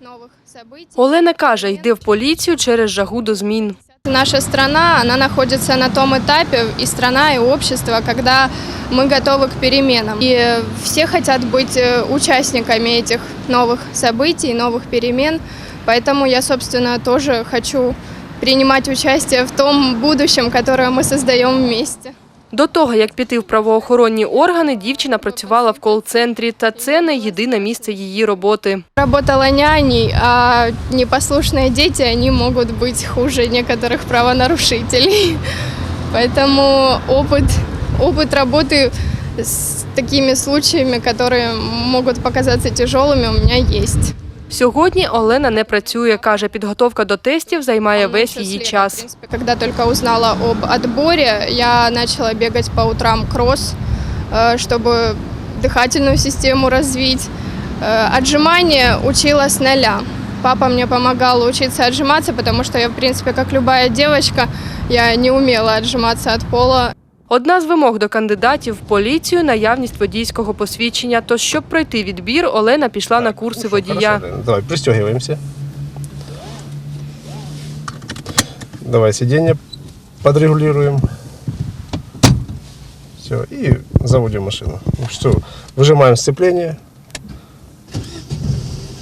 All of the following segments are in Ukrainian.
новых событий. Олена каже, йде в поліцію через жагу до змін. Наша страна, она находится на том этапе, и страна, и общество, когда мы готовы к переменам. И все хотят быть э, участниками этих новых событий, новых перемен. Поэтому я, собственно, тоже хочу принимать участие в том будущем, которое мы создаем вместе. До того, як піти в правоохоронні органи, дівчина працювала в кол-центрі, та це не єдине місце її роботи. Работала няней, а непослушные дети, они могут быть хуже некоторых правонарушителей. Поэтому опыт, опыт работы с такими случаями, которые могут показаться тяжелыми, у меня есть. Сьогодні Олена не працює. каже, підготовка до тестів займає Ну, весь еще її с лета, В час. принципе, когда только узнала об отборе, я начала бегать по утрам кросс, э, чтобы дыхательную систему развить. Э, Отжимания учила с нуля. Папа мне помогал учиться отжиматься, потому что я, в принципе, как любая девочка, я не умела отжиматься от пола. Одна з вимог до кандидатів в поліцію наявність водійського посвідчення. Тож, щоб пройти відбір, Олена пішла на курси Ну, водія. Хорошо, давай, пристегиваемся. Давай сиденье подрегулируем. Все, и заводим машину. Все, выжимаем сцепление.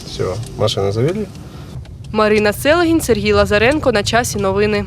Все, машину завели. Марина Селегін, Сергій Лазаренко. На часі новини.